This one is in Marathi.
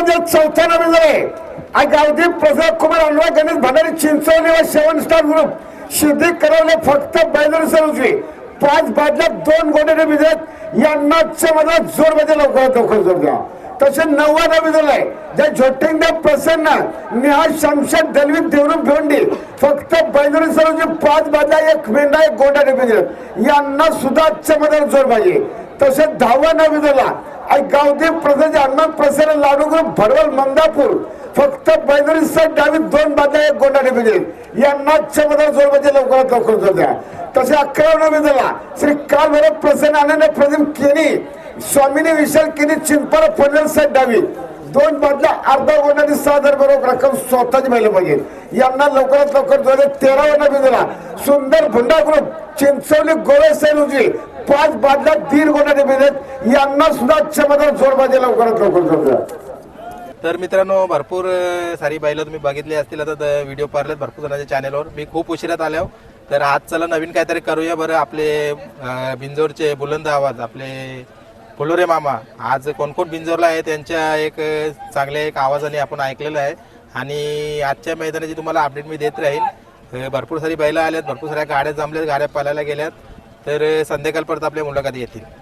समाजात चौथ्या नवीन आहे आणि गावठी प्रसाद कुमार अनवा गणेश भंडारी चिंचवली व सेवन स्टार ग्रुप सिद्धी करवले फक्त बैलून सर्वची पाच बाजल्या दोन गोटे विजत यांना मला जोरमध्ये लवकरात लवकर जोर द्या. तसे नव्वा नवी आहे ज्या झोटिंगदा प्रसन्न निहाल शमशेद दलवी देवरूप भिवंडी फक्त बैलून सरोजी पाच बादल्या एक मेंढा एक गोंडा विजत यांना सुद्धा आजच्या मध्ये जोर पाहिजे. तसेच दहावा नवी आणि गावदेव प्रसाद अन्न प्रसन्न लाडूग्रुप भडवल मंदापूर फक्त बैदरी साहेब डावी दोन बाजा एक गोंडाने पाहिजे यांना चमदार जोर म्हणजे लवकरात लवकर जोर द्या. तसे अकरा नवी झाला श्री काल भरत प्रसन्न आनंद प्रदीप केनी स्वामीने विशाल केनी चिंपार फडणल साहेब डावी. दोन बाजला अर्धा गोंडाने सहा हजार बरोबर रक्कम स्वतःची महिला पाहिजे यांना लवकरात लवकर जोर तेरा नवी झाला सुंदर भुंडा ग्रुप चिंचवली गोळे सैनुजी पाच बादल्या दीड गोंडाने मिळत यांना सुद्धा चमदार जोर लवकरात लवकर जोर तर मित्रांनो भरपूर सारी बैलं तुम्ही बघितली असतील. आता व्हिडिओ पाहिलेत भरपूर जणांच्या चॅनेलवर मी खूप उशिरात आलो तर आज चला नवीन काहीतरी करूया बरं आपले बिंजोरचे बुलंद आवाज. आपले फुलोरे मामा. आज कोण कोण बिंजोरला आहे त्यांच्या एक चांगल्या एक आवाजाने आपण ऐकलेलं आहे. आणि आजच्या मैदानाची तुम्हाला अपडेट मी देत राहील भरपूर सारी बैलं आल्यात भरपूर साऱ्या गाड्या जमल्यात गाड्या पळायला गेल्यात. तर संध्याकाळपर्यंत आपल्या मुलाखती येतील.